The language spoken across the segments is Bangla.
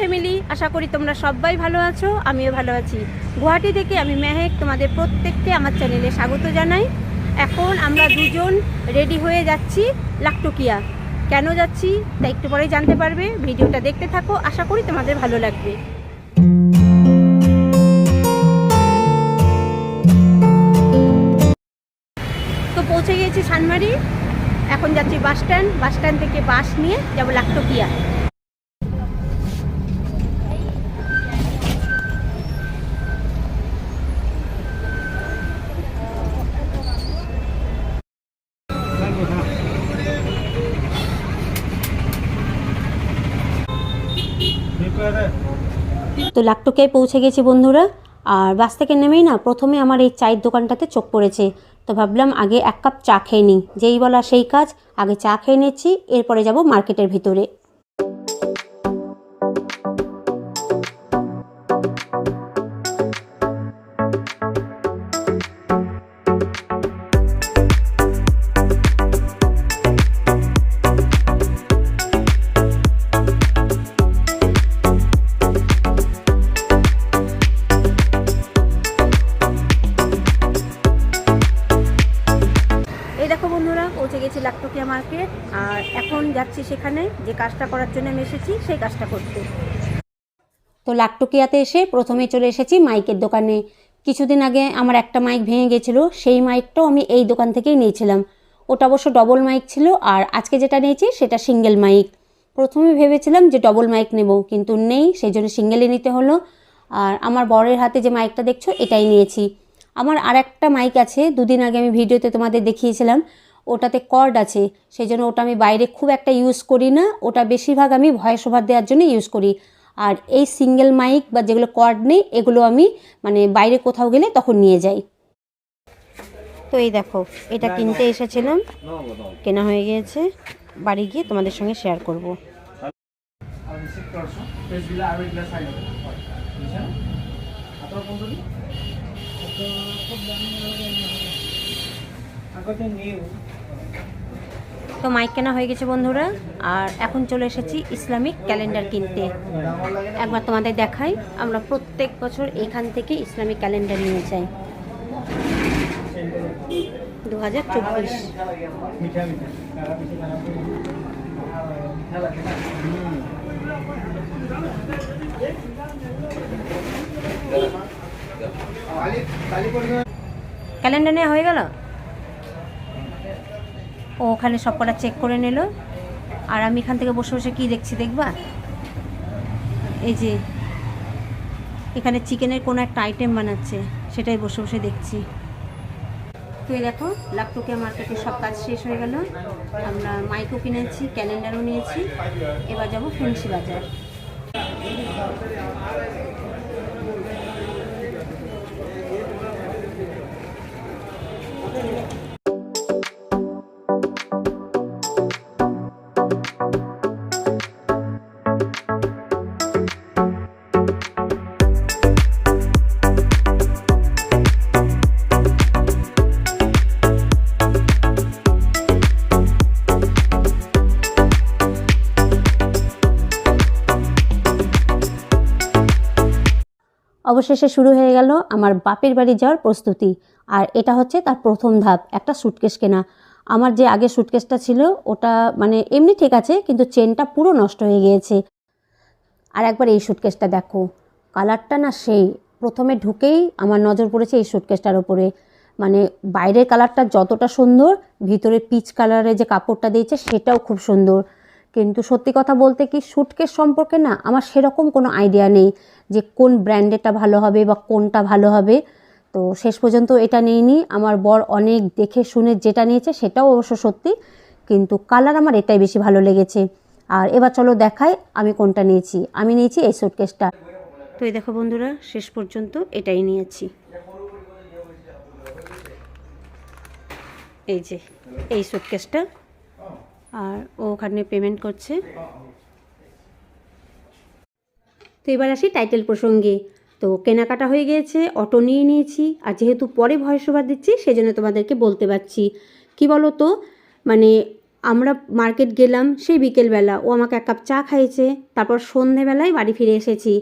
ফ্যামিলি, আশা করি তোমরা সবাই ভালো আছো, আমিও ভালো আছি। গুয়াহাটি থেকে আমি মেহেক তোমাদের প্রত্যেককে আমার চ্যানেলে স্বাগত জানাই। এখন আমরা দুজন রেডি হয়ে যাচ্ছি লাকটুকিয়া। কেন যাচ্ছি তা একটু পরেই জানতে পারবে, ভিডিওটা দেখতে থাকো, আশা করি তোমাদের ভালো লাগবে। তো পৌঁছে গিয়েছি সানমারি, এখন যাচ্ছি বাস স্ট্যান্ড বাস স্ট্যান্ড থেকে বাস নিয়ে যাব লাকটুকিয়া। তো লাকটুকিয়ায় পৌঁছে গেছি বন্ধুরা। আর বাস থেকে নেমেই না প্রথমে আমার এই চায়ের দোকানটাতে চোখ পড়েছে। তো ভাবলাম আগে এক কাপ চা খেয়ে নিই। যেই বলা সেই কাজ, আগে চা খেয়ে নিচ্ছি, এরপরে যাব মার্কেটের ভিতরে। মার্কেট আর এখন যাচ্ছি সেখানে, যে কাজটা করার জন্য আমি এসেছি, সেই কাজটা করতে। তো লাকটকিয়াতে এসে প্রথমে চলে এসেছি মাইকের দোকানে। কিছুদিন আগে আমার একটা মাইক ভেঙে গেছিল, সেই মাইকটাও আমি এই দোকান থেকেই নিয়েছিলাম। ওটা অবশ্য ডবল মাইক ছিল, আর আজকে যেটা নিয়েছি সেটা সিঙ্গেল মাইক প্রথমে ভেবেছিলাম যে ডবল মাইক নেব, কিন্তু নেই, সেই জন্য সিঙ্গেলই নিতে হলো। আর আমার বরের হাতে যে মাইকটা দেখছ, এটাই নিয়েছি। আমার আর একটা মাইক আছে, দুদিন আগে আমি ভিডিওতে তোমাদের দেখিয়েছিলাম। ওটাতে কর্ড আছে সেই জন্য ওটা আমি বাইরে খুব একটা ইউজ করি না। ওটা বেশিরভাগ আমি ভয়েস ওভার দেওয়ার জন্য ইউজ করি। আর এই সিঙ্গেল মাইক বা যেগুলো কর্ড নেই, এগুলো আমি মানে বাইরে কোথাও গেলে তখন নিয়ে যাই। তো এই দেখো, এটা কিনতে এসেছিলাম। কেনা হয়ে গিয়েছে। বাড়ি গিয়ে তোমাদের সঙ্গে শেয়ার করব। কোনটো আগতে নিউ। তো মাইক কেনা হয়ে গেছে বন্ধুরা, আর এখন চলে এসেছি ইসলামিক ক্যালেন্ডার কিনতে। একবার তোমাদের দেখাই, আমরা প্রত্যেক বছর এখান থেকে ইসলামিক ক্যালেন্ডার নিয়ে যাই। দু হাজার চব্বিশ। ক্যালেন্ডার নেওয়া হয়ে গেল? ও ওখানে সব কটা চেক করে নিল। আর আমি এখান থেকে বসে বসে কি দেখছি দেখবা? এই যে, এখানে চিকেনের কোনো একটা আইটেম বানাচ্ছে, সেটাই বসে বসে দেখছি। তো এই দেখো লাকটুকিয়া মার্কেটে সব কাজ শেষ হয়ে গেল। আমরা মাইকও কিনেছি ক্যালেন্ডারও নিয়েছি। এবার যাব ফেন্সি বাজার অবশেষে শুরু হয়ে গেল আমার বাপের বাড়ি যাওয়ার প্রস্তুতি। আর এটা হচ্ছে তার প্রথম ধাপ, একটা সুটকেস কেনা। আমার যে আগে সুটকেসটা ছিল, ওটা মানে এমনি ঠিক আছে, কিন্তু চেনটা পুরো নষ্ট হয়ে গিয়েছে। আর একবার এই সুটকেসটা দেখো। কালারটা না সেই, প্রথমে ঢুকেই আমার নজর পড়েছে এই সুটকেসটার ওপরে মানে বাইরের কালারটা যতটা সুন্দর, ভিতরে পিচ কালারের যে কাপড়টা দিয়েছে, সেটাও খুব সুন্দর। কিন্তু সত্যি কথা বলতে কি সুটকেস সম্পর্কে না আমার সেরকম কোনো আইডিয়া নেই যে কোন ব্র্যান্ডেরটা ভালো হবে বা কোনটা ভালো হবে। তো শেষ পর্যন্ত এটা নিইনি। আমার বর অনেক দেখে শুনে যেটা নিয়েছে সেটাও অবশ্য সত্যি। কিন্তু কালার আমার এটাই বেশি ভালো লেগেছে। আর এবার চলো দেখাই আমি কোনটা নিয়েছি। আমি নিয়েছি এই সুটকেসটা তো এই দেখো বন্ধুরা, শেষ পর্যন্ত এটাই নিয়েছি। এই যে, এই সুটকেসটা আর ও ওখানে পেমেন্ট করছে। তো এবার আসি টাইটেল প্রসঙ্গে। তো কেনাকাটা হয়ে গিয়েছে অটো নিয়ে নিয়েছি, আর যেহেতু পরে ভয়েস ওভার দিচ্ছি, সেজন্য তোমাদেরকে বলতে পারছি। কি বলো তো মানে আমরা মার্কেট গেলাম, সেই বিকেলবেলা ও আমাকে এক কাপ চা খাইয়েছে, তারপর সন্ধেবেলায় বাড়ি ফিরে এসেছি।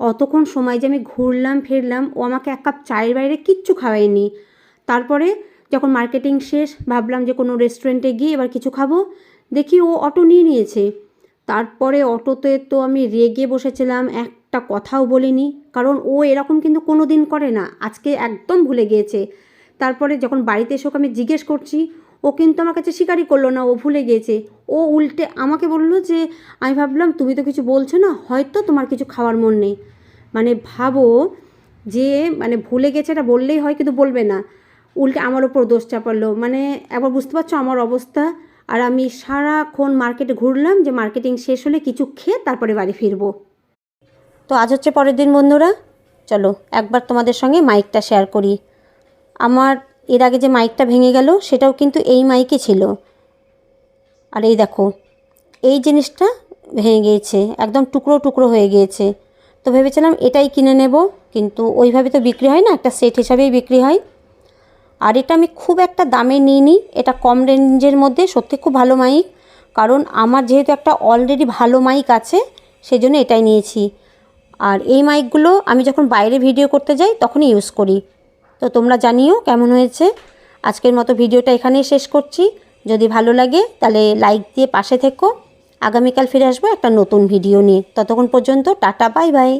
অতক্ষণ সময় যে আমি ঘুরলাম, ফিরলাম, ও আমাকে এক কাপ চায়ের বাইরে কিচ্ছু খাওয়ায়নি। তারপরে যখন মার্কেটিং শেষ, ভাবলাম যে কোনো রেস্টুরেন্টে গিয়ে এবার কিছু খাব। দেখি ও অটো নিয়ে নিয়েছে। তারপরে অটোতে তো আমি রেগে বসেছিলাম, একটা কথাও বলিনি, কারণ ও এরকম কিন্তু কোনো দিন করে না, আজকে একদম ভুলে গিয়েছে। তারপরে যখন বাড়িতে এসে ওকে আমি জিজ্ঞেস করছি, ও কিন্তু আমার কাছে স্বীকারই করল না, ও ভুলে গিয়েছে। ও উল্টে আমাকে বলল যে, আমি ভাবলাম তুমি তো কিছু বলছো না, হয়তো তোমার কিছু খাওয়ার মন নেই। মানে ভাবো যে মানে ভুলে গেছে এটা বললেই হয়, কিন্তু বলবে না। উল্টে আমার ওপর দোষ চাপালো। মানে একবার বুঝতে পারছ আমার অবস্থা? আর আমি সারাক্ষণ মার্কেটে ঘুরলাম যে মার্কেটিং শেষ হলে কিছু খেয়ে তারপরে বাড়ি ফিরবো। তো আজ হচ্ছে পরের দিন বন্ধুরা। চলো একবার তোমাদের সঙ্গে মাইকটা শেয়ার করি। আমার এর আগে যে মাইকটা ভেঙে গেল, সেটাও কিন্তু এই মাইকই ছিল। আর এই দেখো, এই জিনিসটা ভেঙে গিয়েছে, একদম টুকরো টুকরো হয়ে গিয়েছে। তো ভেবেছিলাম এটাই কিনে নেব, কিন্তু ওইভাবে তো বিক্রি হয় না, একটা সেট হিসাবেই বিক্রি হয়। আর এটা আমি খুব একটা দামে নিইনি। এটা কম রেঞ্জের মধ্যে, সত্যি খুব ভালো মাইক। কারণ আমার যেহেতু একটা অলরেডি ভালো মাইক আছে সেই জন্য এটাই নিয়েছি। আর এই মাইকগুলো আমি যখন বাইরে ভিডিও করতে যাই, তখনই ইউজ করি। তো তোমরা জানিও কেমন হয়েছে। আজকের মতো ভিডিওটা এখানেই শেষ করছি। যদি ভালো লাগে, তাহলে লাইক দিয়ে পাশে থেকো। আগামীকাল ফিরে আসব একটা নতুন ভিডিও নিয়ে। ততক্ষণ পর্যন্ত টাটা বাই বাই